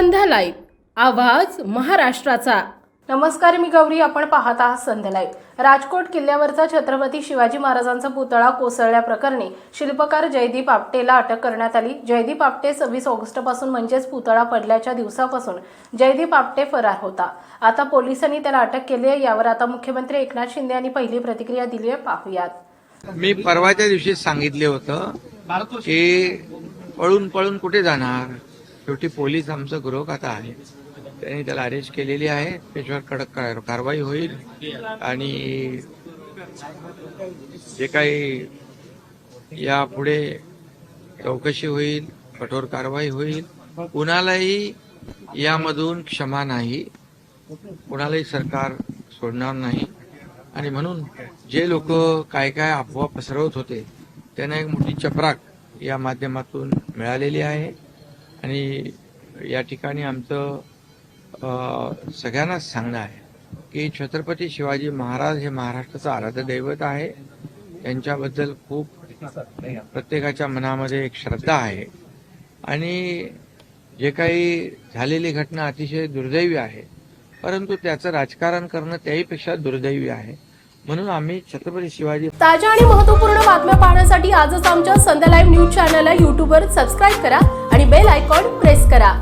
संध्या live आवाज महाराष्ट्राचा. नमस्कार मी गौरी. आपण पाहत आहात संध्या लाईव्ह राजकोट किल्ल्यावरचा छत्रपती शिवाजी महाराजांचा पुतळा कोसळल्याप्रकरणी शिल्पकार जयदीप आपटेला अटक करण्यात आली. जयदीप आपटे सव्वीस ऑगस्टपासून म्हणजेच पुतळा पडल्याच्या दिवसापासून जयदीप आपटे फरार होता. आता पोलिसांनी त्याला अटक केली आहे. यावर आता मुख्यमंत्री एकनाथ शिंदे यांनी पहिली प्रतिक्रिया दिली आहे. पाहूयात. मी परवाच्या दिवशी सांगितले होतं की पळून पळून कुठे जाणार? शेवटी पोलीस आमचं गृहखातं आहे. त्यांनी त्याला अरेस्ट केलेली आहे. त्याच्यावर कडक कारवाई होईल. आणि जे काही यापुढे चौकशी होईल कठोर कारवाई होईल कुणालाही यामधून क्षमा नाही. कुणालाही सरकार सोडणार नाही. आणि म्हणून जे लोक काय काय अफवा पसरवत होते त्यांना एक मोठी चपराक या माध्यमातून मिळालेली आहे. आणि या ठिकाणी आमचं सगळ्यांनाच सांगणं आहे की छत्रपती शिवाजी महाराज हे महाराष्ट्राचं आराध्य दैवत आहे. त्यांच्याबद्दल खूप प्रत्येकाच्या मनामध्ये एक श्रद्धा आहे. आणि जे काही झालेली घटना अतिशय दुर्दैवी आहे. परंतु त्याचं राजकारण करणं त्याहीपेक्षा दुर्दैवी आहे. म्हणून आम्ही छत्रपती शिवाजी ताज्या आणि महत्त्वपूर्ण बातम्या पाहण्यासाठी आजच आमच्या संध्या लाईव्ह न्यूज चॅनलला युट्यूबवर सबस्क्राईब करा. आणि बेल आयकॉन प्रेस करा.